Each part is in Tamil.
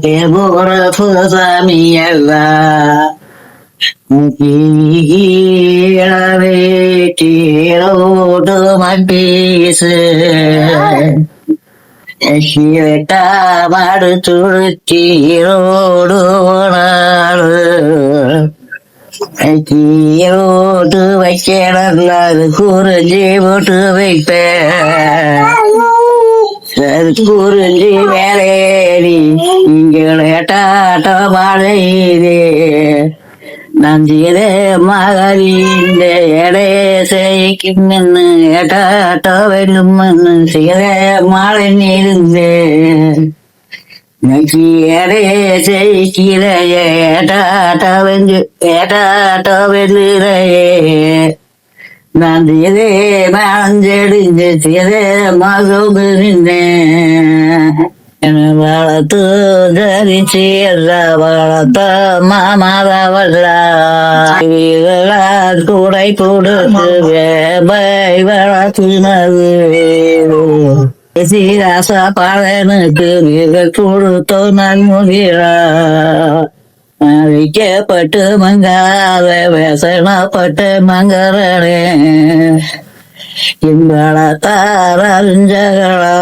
தேபுரப்பு சாமியல்லா கீழவே கீழோடு மட்டீசு மாடு சுழற்சியோடு நாடு கீழோடு குறிஞ்சி போட்டு வைப்பேன் குறிஞ்சி மேலேறி இங்கேட்டாட்டம் டாட்ட நஞ்சியதே நஞ்சிலே மகளிந்த எடே செய்கின்னு ஏட்டாட்ட வேண்டும்னு சில மழை நீருந்தே நச்சி எடே செய்கிற ஏட்டாட்ட வெஞ்சு ஏட்டாட்டோ வெல்லுறையே நான் இதே மஞ்சடிஞ்சு சிதே மகுபிருந்தேன் வளர்த்து தரிச்சு வளர்த்த மாமாவல்ல கூடை கொடுத்து வேபை வளர்த்துனது. சீராச பழனுக்கு மிக கொடுத்தோ நன்முகிறா அழிக்கப்பட்டு மங்காத வேசனப்பட்டு மங்கரனே. இம்பள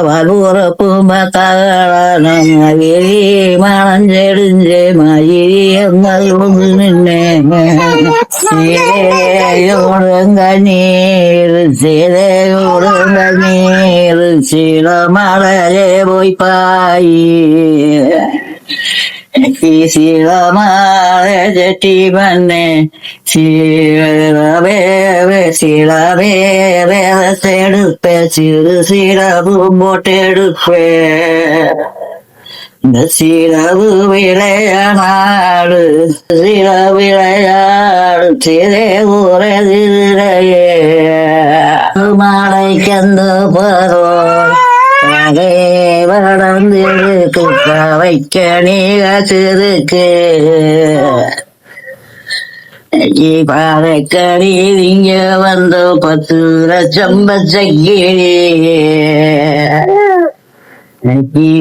வலுறப்பு மத்தகள நம்மகிரி மணஞ்செடுஞ்சே மயிரி எங்கள் ஒன்று நின்னேயோடுங்க நீர் சேதையோடுங்க நீர் சில மலையே போய் பாயி சிலமால பண்ணே சீரவே சிலவே வேலத்தெடுப்பே சிறு சிறவு போட்டெடுப்பே. இந்த சிறவு விளையாடு சில விளையாடு சிறை உறதிரையே மாலை கந்து போற வளர்ந்திருக்கு வைக்க நீக சிறுக்கு. பாறைக்கடி இங்க வந்து பத்து லட்சம் பச்சைக்கிளி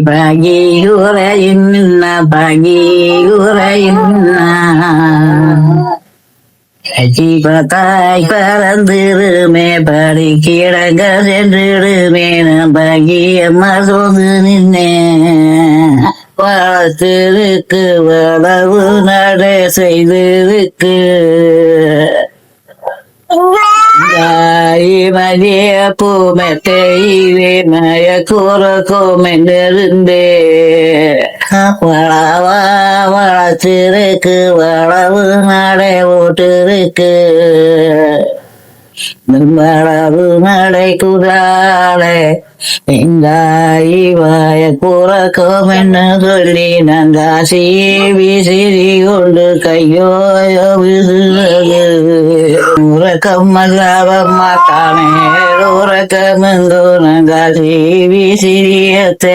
பாகி உரையும் பாகி உரையும் ஜீவத்தாய் பறந்திருமே படி கிடங்க சென்றுடுமே சென்றிடுமே பகியம்மா சோது நின்னே வளர்த்திருக்கு வளவு நடை செய்திருக்கு. மதிய பூமெத்தை மய கூறக்கும் என்றிருந்தே. வளவா வளர்த்திருக்கு வளவு நடை ஓட்டிருக்கு. வளவு நடை குதாளே எங்காய குறக்கும் என்று சொல்லி நங்காசி விசிறி கொண்டு கையோயோ விசுவது. உறக்கம் அல்லாவ மாட்டானே உறக்கம் எங்கோ நங்காசி விசிறியத்தை